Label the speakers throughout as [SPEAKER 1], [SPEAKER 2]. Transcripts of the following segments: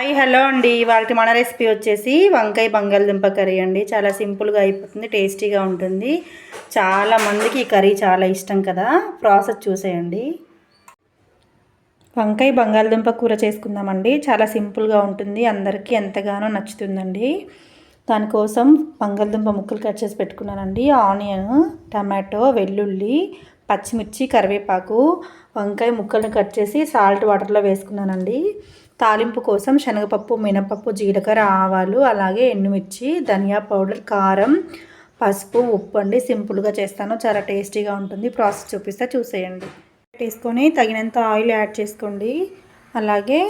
[SPEAKER 1] Hi hello అండి. వాళ్ళకి మన రెసిపీ వచ్చేసి వంకాయ బంగాళదుంప కర్రీ అండి. చాలా సింపుల్గా అయిపోతుంది టేస్టీగా ఉంటుంది. చాలా మందికి ఈ కర్రీ చాలా ఇష్టం కదా. ప్రాసెస్ చూసేయండి. వంకాయ బంగాళదుంప కూర చేసుకుందామండి. చాలా సింపుల్గా ఉంటుంది. అందరికీ ఎంతగానో నచ్చుతుందండి. దానికోసం బంగాళదుంప ముక్కలు కట్ చేసి పెట్టుకున్నానండి. ఆనియన్ టమాటో వెల్లుల్లి పచ్చిమిర్చి కరివేపాకు వంకాయ ముక్కలను కట్ చేసి సాల్ట్ వాటర్లో వేసుకున్నానండి. తాలింపు కోసం శనగపప్పు మినపప్పు జీలకర్ర ఆవాలు అలాగే ఎండుమిర్చి ధనియా పౌడర్ కారం పసుపు ఉప్పు అండి. సింపుల్గా చేస్తాను. చాలా టేస్టీగా ఉంటుంది. ప్రాసెస్ చూపిస్తే చూసేయండి. తీసుకొని తగినంత ఆయిల్ యాడ్ చేసుకోండి. అలాగే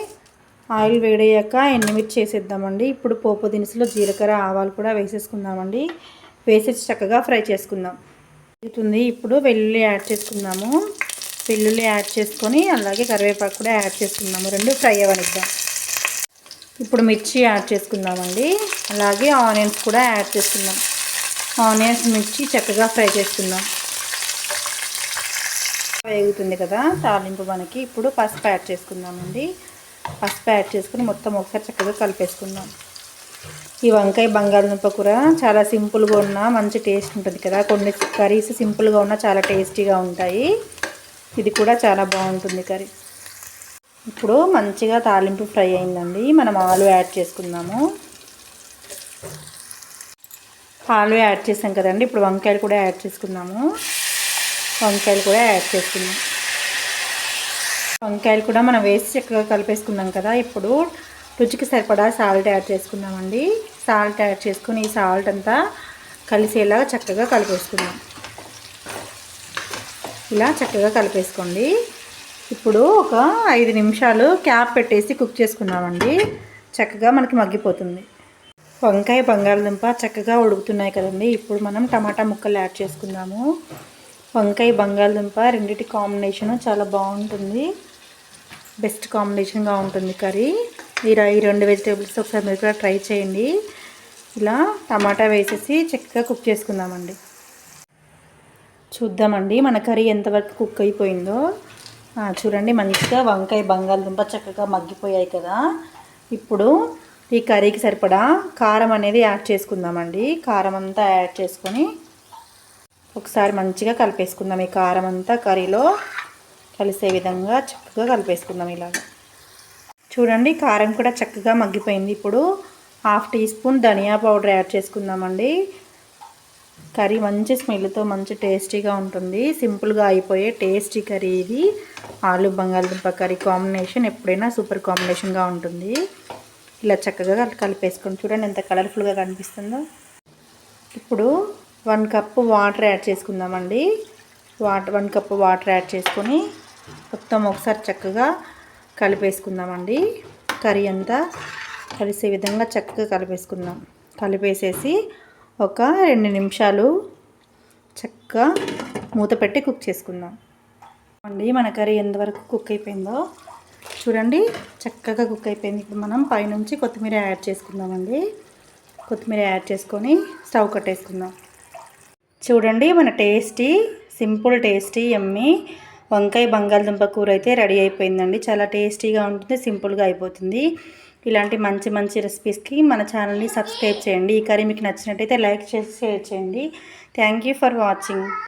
[SPEAKER 1] ఆయిల్ వేడయ్యాక ఎండుమిర్చి వేసేద్దామండి. ఇప్పుడు పోపు దినుసులు జీలకర్ర ఆవాలు కూడా వేసేసుకుందామండి. వేసేసి చక్కగా ఫ్రై చేసుకుందాం. ఇప్పుడు వెల్లుల్లి యాడ్ చేసుకుందాము. వెల్లుల్లి యాడ్ చేసుకొని అలాగే కరివేపాకు కూడా యాడ్ చేసుకుందాము. రెండు ఫ్రై అవ్వనిద్దాం. ఇప్పుడు మిర్చి యాడ్ చేసుకుందామండి. అలాగే ఆనియన్స్ కూడా యాడ్ చేసుకుందాం. ఆనియన్స్ మిర్చి చక్కగా ఫ్రై చేసుకుందాం. వేగుతుంది కదా? తాలింపు మనకి ఇప్పుడు పసుపు యాడ్ చేసుకుందామండి. పసుపు యాడ్ చేసుకుని మొత్తం ఒకసారి చక్కగా కలిపేసుకుందాం. ఈ వంకాయ బంగాళదుంప కూర చాలా సింపుల్గా ఉన్న మంచి టేస్ట్ ఉంటుంది కదా? కొన్ని కర్రీస్ సింపుల్గా ఉన్న చాలా టేస్టీగా ఉంటాయి. ఇది కూడా చాలా బాగుంటుంది కర్రీ. ఇప్పుడు మంచిగా తాలింపు ఫ్రై అయిందండి. మనం ఆలు యాడ్ చేసుకుందాము. ఆలు యాడ్ చేసాం కదండి. ఇప్పుడు వంకాయలు కూడా యాడ్ చేసుకుందాము. వంకాయలు కూడా యాడ్ చేసుకుందాం. వంకాయలు కూడా మనం వేసి చక్కగా కలిపేసుకున్నాం కదా. ఇప్పుడు రుచికి సరిపడా సాల్ట్ యాడ్ చేసుకుందామండి. సాల్ట్ యాడ్ చేసుకుని ఈ సాల్ట్ అంతా కలిసేలా చక్కగా కలిపేసుకుందాం. ఇలా చక్కగా కలిపేసుకోండి. ఇప్పుడు ఒక ఐదు నిమిషాలు క్యాప్ పెట్టేసి కుక్ చేసుకున్నామండి చక్కగా మనకి మగ్గిపోతుంది. వంకాయ బంగాళదుంప చక్కగా ఉడుకుతున్నాయి కదండి. ఇప్పుడు మనం టమాటా ముక్కలు యాడ్ చేసుకుందాము. వంకాయ బంగాళదుంప రెండింటి కాంబినేషను చాలా బాగుంటుంది. బెస్ట్ కాంబినేషన్గా ఉంటుంది కర్రీ. మీరు ఈ రెండు వెజిటేబుల్స్ ఒకసారి మీరు కూడా ట్రై చేయండి. ఇలా టమాటా వేసేసి చక్కగా కుక్ చేసుకుందామండి. చూద్దామండి. మన కర్రీ ఎంతవరకు కుక్ అయిపోయిందో. చూడండి మంచిగా వంకాయ బంగాళదుంప చక్కగా మగ్గిపోయాయి కదా. ఇప్పుడు ఈ కర్రీకి సరిపడా కారం అనేది యాడ్ చేసుకుందామండి. కారం అంతా యాడ్ చేసుకొని ఒకసారి మంచిగా కలిపేసుకుందాం. ఈ కారం అంతా కర్రీలో కలిసే విధంగా చక్కగా కలిపేసుకుందాం ఇలాగ. చూడండి కారం కూడా చక్కగా మగ్గిపోయింది. ఇప్పుడు హాఫ్ టీ స్పూన్ ధనియా పౌడర్ యాడ్ చేసుకుందామండి. కర్రీ మంచి స్మెల్తో మంచి టేస్టీగా ఉంటుంది. సింపుల్గా అయిపోయే టేస్టీ కర్రీ ఇది. ఆలు బంగాళదుంప కర్రీ కాంబినేషన్ ఎప్పుడైనా సూపర్ కాంబినేషన్గా ఉంటుంది. ఇలా చక్కగా కలిపేసుకోండి చూడండి ఎంత కలర్ఫుల్గా కనిపిస్తుందో. ఇప్పుడు వన్ కప్పు వాటర్ యాడ్ చేసుకుందామండి. Water one cup water add చేసుకొని మొత్తం ఒకసారి చక్కగా కలిపేసుకుందామండి. కర్రీ అంతా కలిసే విధంగా చక్కగా కలిపేసుకుందాం. కలిపేసేసి ఒక రెండు నిమిషాలు చక్కగా మూత పెట్టి కుక్ చేసుకుందాం. అండి మన కర్రీ ఎంతవరకు కుక్ అయిపోయిందో చూడండి. చక్కగా కుక్ అయిపోయింది. ఇప్పుడు మనం పైనుంచి కొత్తిమీర యాడ్ చేసుకుందామండి. కొత్తిమీర యాడ్ చేసుకొని స్టవ్ కట్టేసుకుందాం. చూడండి మన టేస్టీ సింపుల్ టేస్టీ ఎమ్మి వంకాయ బంగాళదుంప కూర అయితే రెడీ అయిపోయిందండి. చాలా టేస్టీగా ఉంటుంది సింపుల్గా అయిపోతుంది. ఇలాంటి మంచి మంచి రెసిపీస్కి మన ఛానల్ని సబ్స్క్రైబ్ చేయండి. ఈ కర్రీ మీకు నచ్చినట్టయితే లైక్ చేసి షేర్ చేయండి. Thank for watching